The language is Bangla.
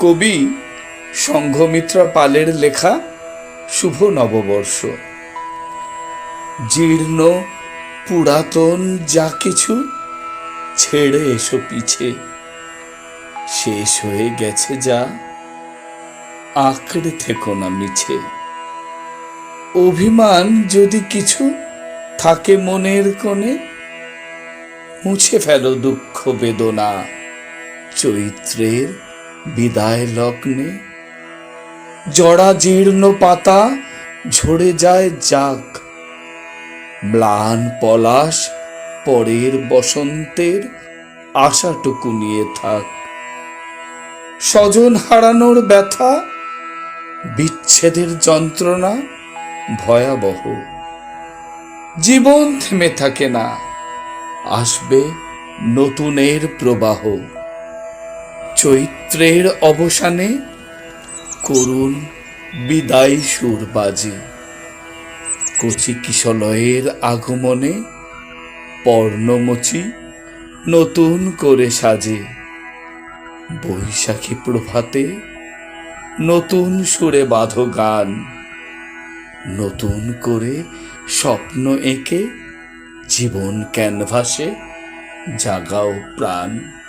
কবি সংঘমিত্রা পালের লেখা শুভ নববর্ষ। জীর্ণ, পুরাতন যা কিছু, ছেড়ে এসো পিছে। শেষ হয়ে গেছে যা, আঁকড়ে থেকো না মিছে। অভিমান যদি কিছু থাকে মনের কোণে, মুছে ফেলো দুঃখ বেদনা, চৈত্রের বিদায় লগ্নে। জড়া জীর্ণ পাতা ঝরে যায় যাক। ম্লান পলাশ পরের বসন্তের আশাটুকু নিয়ে থাক। স্বজন হারানোর ব্যথা, বিচ্ছেদের যন্ত্রণা ভয়াবহ। জীবন থেমে থাকে না, আসবে নতুনের প্রবাহ। চৈত্রের অবসানে করুণ বিদায় সুর বাজে। কচি কিশলয়ের আগমনে পর্ণমোচি নতুন করে সাজে। বৈশাখী প্রভাতে নতুন সুরে বাঁধো গান। নতুন করে স্বপ্ন এঁকে জীবন ক্যানভাসে জাগাও প্রাণ।